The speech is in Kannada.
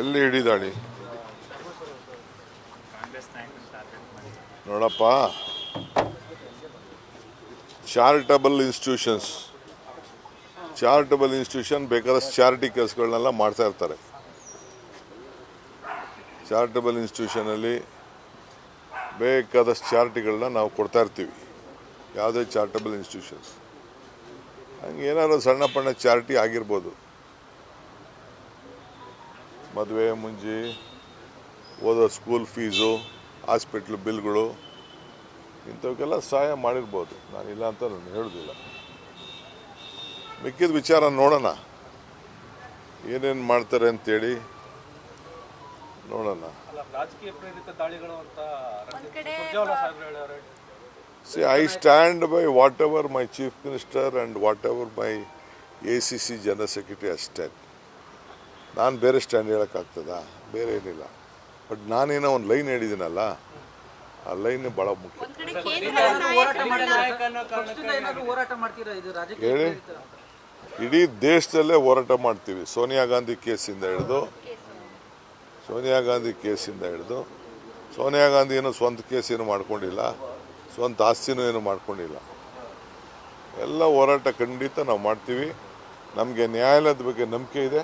ಎಲ್ಲಿ ಹಿಡಿದಾಳಿ? ನೋಡಪ್ಪ. ಚಾರಿಟಬಲ್ ಇನ್ಸ್ಟಿಟ್ಯೂಷನ್ಸ್ ಚಾರಿಟಬಲ್ ಇನ್ಸ್ಟಿಟ್ಯೂಷನ್ ಬೇಕಾದಷ್ಟು ಚಾರಿಟಿ ಕೆಲಸಗಳನ್ನೆಲ್ಲ ಮಾಡ್ತಾ ಇರ್ತಾರೆ. ಚಾರಿಟಬಲ್ ಇನ್ಸ್ಟಿಟ್ಯೂಷನಲ್ಲಿ ಬೇಕಾದಷ್ಟು ಚಾರಿಟಿಗಳನ್ನ ನಾವು ಕೊಡ್ತಾ ಇರ್ತೀವಿ. ಯಾವುದೇ ಚಾರಿಟಬಲ್ ಇನ್ಸ್ಟಿಟ್ಯೂಷನ್ಸ್ ಹಂಗೆ ಏನಾದ್ರು ಸಣ್ಣ ಪಣ್ಣ ಚಾರಿಟಿ ಆಗಿರ್ಬೋದು. ಮದುವೆ ಮುಂಜಿ ಓದೋ ಸ್ಕೂಲ್ ಫೀಸು ಹಾಸ್ಪಿಟ್ಲ್ ಬಿಲ್ಗಳು ಇಂಥವಕ್ಕೆಲ್ಲ ಸಹಾಯ ಮಾಡಿರ್ಬೋದು. ಇಲ್ಲ ಅಂತ ನಾನು ಹೇಳೋದಿಲ್ಲ. ಮಿಕ್ಕಿದ ವಿಚಾರ ನೋಡೋಣ. ಏನೇನು ಮಾಡ್ತಾರೆ ಅಂತೇಳಿ ನೋಡೋಣ. ಅಲ್ಲ ರಾಜಕೀಯ ಪ್ರೇರಿತ ದಾಳಿಗಳು ಅಂತ ಒಂದ್ ಕಡೆ ಸುರ್ಜೇವಾಲಾ ಸಾಹೇಬ್ರು ಹೇಳ್ಯಾರೆ see I stand by whatever my chief minister and whatever my A C C general secretary ಅಷ್ಟೇ ನಾನು ಬೇರೆ ಸ್ಟ್ಯಾಂಡ್ ಹೇಳೋಕ್ಕಾಗ್ತದಾ? ಬೇರೆ ಏನಿಲ್ಲ. ಬಟ್ ನಾನೇನೋ ಒಂದು ಲೈನ್ ಹೇಳಿದ್ದೀನಲ್ಲ ಆ ಲೈನ್ ಭಾಳ ಮುಖ್ಯ. ಹೇಳಿ. ಇಡೀ ದೇಶದಲ್ಲೇ ಹೋರಾಟ ಮಾಡ್ತೀವಿ. ಸೋನಿಯಾ ಗಾಂಧಿ ಕೇಸಿಂದ ಹಿಡಿದು ಸೋನಿಯಾ ಗಾಂಧಿ ಕೇಸಿಂದ ಹಿಡಿದು ಸೋನಿಯಾ ಗಾಂಧಿ ಏನು ಸ್ವಂತ ಕೇಸ್ ಏನು ಮಾಡ್ಕೊಂಡಿಲ್ಲ ಸ್ವಂತ ಆಸ್ತಿನೂ ಏನು ಮಾಡ್ಕೊಂಡಿಲ್ಲ. ಎಲ್ಲ ಹೋರಾಟ ಖಂಡಿತ ನಾವು ಮಾಡ್ತೀವಿ. ನಮಗೆ ನ್ಯಾಯಾಲಯದ ಬಗ್ಗೆ ನಂಬಿಕೆ ಇದೆ.